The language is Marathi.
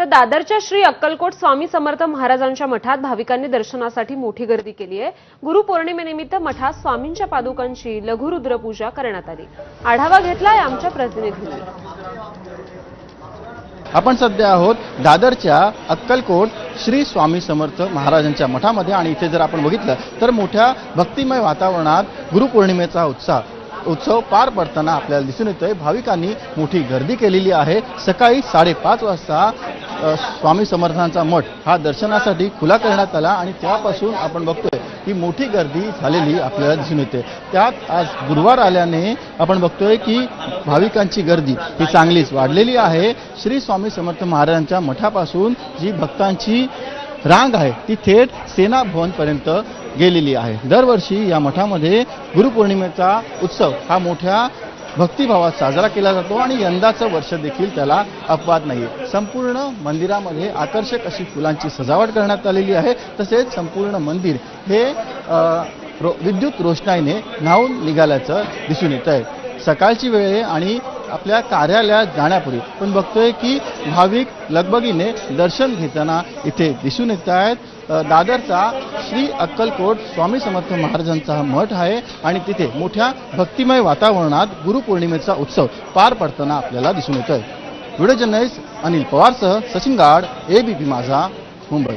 तर दादरच्या श्री अक्कलकोट स्वामी समर्थ महाराजांच्या मठात भाविकांनी दर्शनासाठी मोठी गर्दी केली आहे. गुरुपौर्णिमेनिमित्त मठात स्वामींच्या पादुकांची लघुरुद्र पूजा करण्यात आली. आढावा घेतलाय आमच्या प्रतिनिधींनी. आपण सध्या आहोत दादरच्या अक्कलकोट श्री स्वामी समर्थ महाराजांच्या मठामध्ये आणि इथे जर आपण बघितलं तर मोठ्या भक्तिमय वातावरणात गुरुपौर्णिमेचा उत्साह उत्सव पार पडताना आपल्याला दिसून येतोय. भाविकांनी मोठी गर्दी केलेली आहे. सकाळी साडेपाच वाजता स्वामी समर्थांचा मठ हा दर्शनासाठी खुला करण्यात आला आणि त्यापासून आपण बघतोय की मोठी गर्दी झालेली आपल्याला दिसून येते. त्यात आज गुरुवार आल्याने आपण बघतोय की भाविकांची गर्दी ही चांगलीच वाढलेली आहे. श्री स्वामी समर्थ महाराजांच्या मठापासून जी भक्तांची रांग आहे ती थेट सेना भवनपर्यंत गेलेली आहे. दरवर्षी या मठामध्ये गुरुपौर्णिमेचा उत्सव हा मोठ्या भक्तिभावात साजरा केला जातो आणि यंदाचं वर्ष देखील त्याला अपवाद नाही संपूर्ण मंदिरामध्ये आकर्षक अशी फुलांची सजावट करण्यात आलेली आहे. तसेच संपूर्ण मंदिर हे रो विद्युत रोषणाईने न्हावून निघाल्याचं दिसून येत आहे सकाळची वेळ आहे आणि आपल्या कार्यालयात जाण्यापूर्वी पण बघतोय की भाविक लगबगीने दर्शन घेताना इथे दिसून येत आहेत. दादरचा श्री अक्कलकोट स्वामी समर्थ महाराजांचा हा मठ आहे आणि तिथे मोठ्या भक्तिमय वातावरणात गुरुपौर्णिमेचा उत्सव पार पडताना आपल्याला दिसून येतोय. आहे व्हिडिओ जर्नलिस्ट अनिल पवारसह सचिन गाड एबीपी माझा मुंबई.